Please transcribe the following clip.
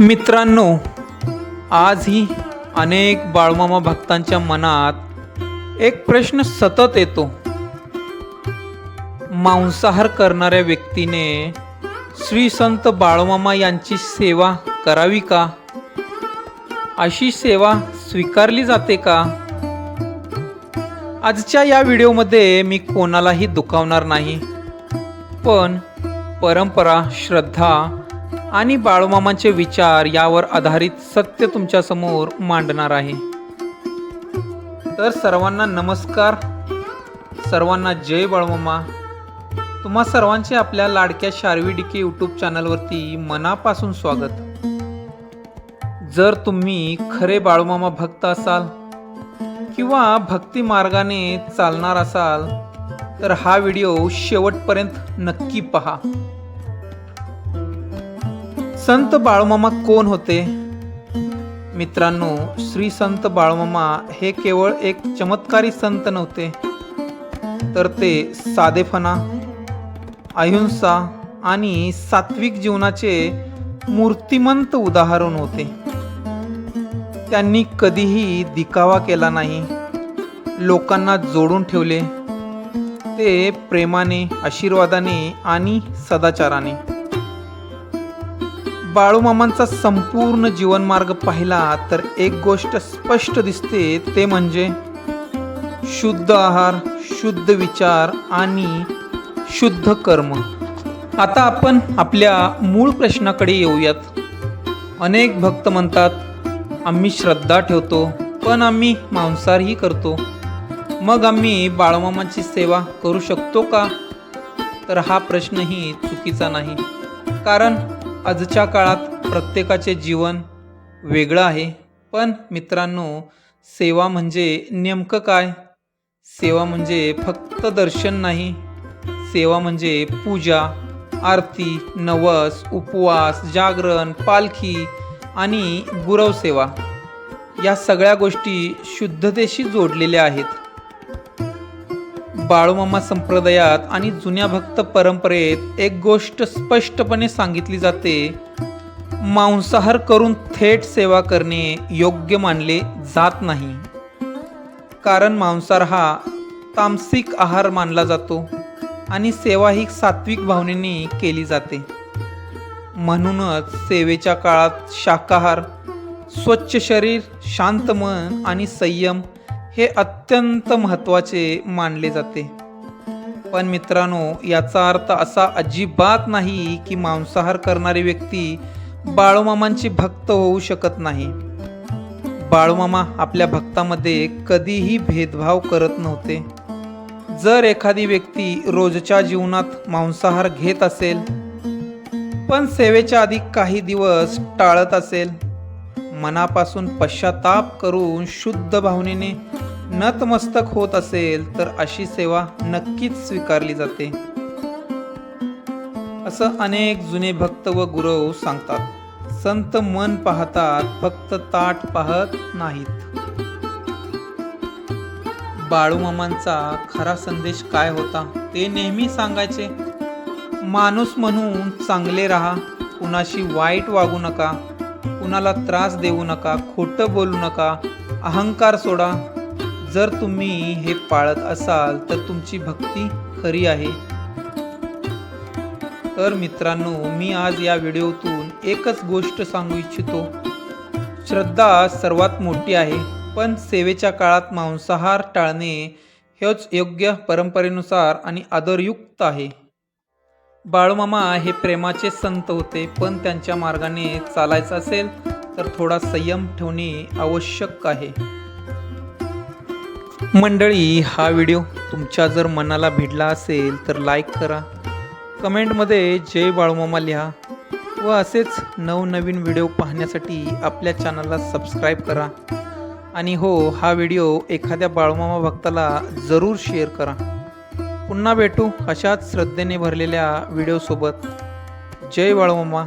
मित्रांनो आजही अनेक बाळमामा भक्तांच्या मनात एक प्रश्न सतत येतो. मांसाहार करणाऱ्या व्यक्तीने श्री संत बाळमामा यांची सेवा करावी का? अशी सेवा स्वीकारली जाते का? आजच्या या व्हिडिओमध्ये मी कोणालाही दुखावणार नाही पण परंपरा श्रद्धा आणि बाळूमामांचे विचार यावर आधारित सत्य तुमच्यासमोर मांडणार आहे. तर सर्वांना नमस्कार. सर्वांना जय बाळूमामा. तुम्हा सर्वांचे आपल्या लाडक्या शारवी डिके यूट्यूब चॅनलवरती मनापासून स्वागत. जर तुम्ही खरे बाळूमामा भक्त असाल किंवा भक्ती मार्गाने चालणार असाल तर हा व्हिडिओ शेवटपर्यंत नक्की पहा. संत बाळूमामा कोण होते? मित्रांनो श्री संत बाळूमामा हे केवळ एक चमत्कारी संत नव्हते. तर ते साधेपणा अहिंसा आणि सात्विक जीवनाचे मूर्तिमंत उदाहरण होते. त्यांनी कधीही दिखावा केला नाही. लोकांना जोडून ठेवले. ते प्रेमाने आशीर्वादाने आणि सदाचाराने. बाळूमामांचा संपूर्ण जीवनमार्ग पाहिला तर एक गोष्ट स्पष्ट दिसते ते म्हणजे शुद्ध आहार शुद्ध विचार आणि शुद्ध कर्म. आता आपण आपल्या मूळ प्रश्नाकडे येऊयात. अनेक भक्त म्हणतात आम्ही श्रद्धा ठेवतो पण आम्ही मांसाहारही करतो. मग आम्ही बाळमामाची सेवा करू शकतो का? तर हा प्रश्नही चुकीचा नाही. कारण आजच्या काळात प्रत्येकाचे जीवन वेगळं आहे. पण मित्रांनो सेवा म्हणजे नेमकं काय? सेवा म्हणजे फक्त दर्शन नाही. सेवा म्हणजे पूजा आरती नवस उपवास जागरण पालखी आणि गुरवसेवा या सगळ्या गोष्टी शुद्धतेशी जोडलेल्या आहेत. बाळूमामा संप्रदायात आणि जुन्या भक्त परंपरेत एक गोष्ट स्पष्टपणे सांगितली जाते. मांसाहार करून थेट सेवा करणे योग्य मानले जात नाही. कारण मांसाहार हा तामसिक आहार मानला जातो आणि सेवा ही सात्विक भावनेने केली जाते. म्हणूनच सेवेच्या काळात शाकाहार स्वच्छ शरीर शांत मन आणि संयम हे अत्यंत महत्त्वाचे मानले जाते. पण मित्रांनो याचा अर्थ असा अजिबात नाही की मांसाहार करणारी व्यक्ती बाळूमामांची भक्त होऊ शकत नाही. बाळूमामा आपल्या भक्तामध्ये कधीही भेदभाव करत नव्हते. जर एखादी व्यक्ती रोजच्या जीवनात मांसाहार घेत असेल पण सेवेच्या आधी काही दिवस टाळत असेल मनापासून पश्चाताप करून शुद्ध भावनेने नतमस्तक होत असेल तर अशी सेवा नक्कीच स्वीकारली जाते. असं अनेक जुने भक्त व गुरव सांगतात. संत मन पाहतात फक्त ताट पाहत नाहीत. बाळूमामांचा खरा संदेश काय होता ते नेहमी सांगायचे. माणूस म्हणून चांगले राहा कुणाशी वाईट वागू नका कुणाला त्रास देऊ नका खोटं बोलू नका अहंकार सोडा जर तुम्ही हे पाळत असाल तर तुमची भक्ती खरी आहे. तर मित्रांनो मी आज या व्हिडिओतून एकच गोष्ट सांगू इच्छितो. श्रद्धा सर्वात मोठी आहे पण सेवेच्या काळात मांसाहार टाळणे हेच योग्य परंपरेनुसार आणि आदरयुक्त आहे. बाळूमामा हे प्रेमाचे संत होते पण त्यांच्या मार्गाने चालायचं असेल तर थोडा संयम ठेवणे आवश्यक आहे. मंडळी हा व्हिडिओ तुमच्या जर मनाला भिडला असेल तर लाईक करा. कमेंटमध्ये जय बाळूमामा लिहा व असेच नवनवीन व्हिडिओ पाहण्यासाठी आपल्या चॅनलला सबस्क्राईब करा. आणि हो हा व्हिडिओ एखाद्या बाळूमामा भक्ताला जरूर शेअर करा. पुन्हा भेटू अशाच श्रद्धेने भरलेल्या व्हिडिओसोबत. जय बाळूमामा.